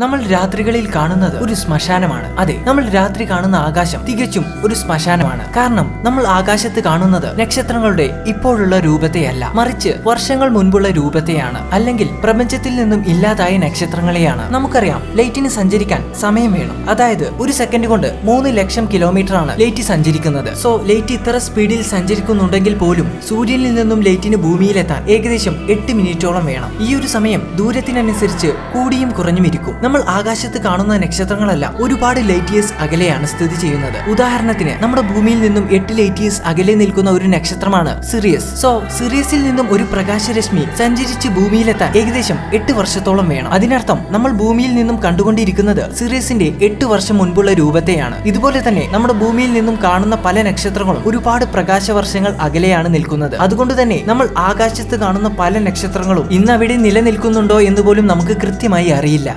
നമ്മൾ രാത്രികളിൽ കാണുന്നത് ഒരു ശ്മശാനമാണ്. അതെ നമ്മൾ രാത്രി കാണുന്ന ആകാശം തികച്ചും ഒരു ശ്മശാനമാണ്. കാരണം നമ്മൾ ആകാശത്ത് കാണുന്നത് നക്ഷത്രങ്ങളുടെ ഇപ്പോഴുള്ള രൂപത്തെയല്ല. മറിച്ച് വർഷങ്ങൾ മുൻപുള്ള രൂപത്തെയാണ്. അല്ലെങ്കിൽ പ്രപഞ്ചത്തിൽ നിന്നും ഇല്ലാതായ നക്ഷത്രങ്ങളെയാണ്. നമുക്കറിയാം ലൈറ്റിന് സഞ്ചരിക്കാൻ സമയം വേണം. അതായത് ഒരു സെക്കൻഡ് കൊണ്ട് മൂന്ന് ലക്ഷം കിലോമീറ്റർ ആണ് ലൈറ്റ് സഞ്ചരിക്കുന്നത്. സോ ലൈറ്റ് ഇത്ര സ്പീഡിൽ സഞ്ചരിക്കുന്നുണ്ടെങ്കിൽ പോലും സൂര്യനിൽ നിന്നും ലൈറ്റിന് ഭൂമിയിലെത്താൻ ഏകദേശം എട്ട് മിനിറ്റോളം വേണം. ഈ ഒരു സമയം ദൂരത്തിനനുസരിച്ച് കൂടിയും കുറഞ്ഞും ഇരിക്കും നമ്മൾ ആകാശത്ത് കാണുന്ന നക്ഷത്രങ്ങളെല്ലാം ഒരുപാട് ലൈറ്റ് ഇയേഴ്സ് അകലെയാണ് സ്ഥിതി ചെയ്യുന്നത്. ഉദാഹരണത്തിന് നമ്മുടെ ഭൂമിയിൽ നിന്നും എട്ട് ലൈറ്റ് ഇയേഴ്സ് അകലെ നിൽക്കുന്ന ഒരു നക്ഷത്രമാണ് സിറിയസ് സോ സിറിയസിൽ നിന്നും ഒരു പ്രകാശരശ്മി സഞ്ചരിച്ച് ഭൂമിയിലെത്താൻ ഏകദേശം എട്ട് വർഷത്തോളം വേണം. അതിനർത്ഥം നമ്മൾ ഭൂമിയിൽ നിന്നും കണ്ടുകൊണ്ടിരിക്കുന്നത് സിറിയസിന്റെ എട്ട് വർഷം മുൻപുള്ള രൂപത്തെയാണ്. ഇതുപോലെ തന്നെ നമ്മുടെ ഭൂമിയിൽ നിന്നും കാണുന്ന പല നക്ഷത്രങ്ങളും ഒരുപാട് പ്രകാശവർഷങ്ങൾ അകലെയാണ് നിൽക്കുന്നത്. അതുകൊണ്ട് തന്നെ നമ്മൾ ആകാശത്ത് കാണുന്ന പല നക്ഷത്രങ്ങളും ഇന്ന് അവിടെ നിലനിൽക്കുന്നുണ്ടോ എന്ന് പോലും നമുക്ക് കൃത്യമായി അറിയില്ല.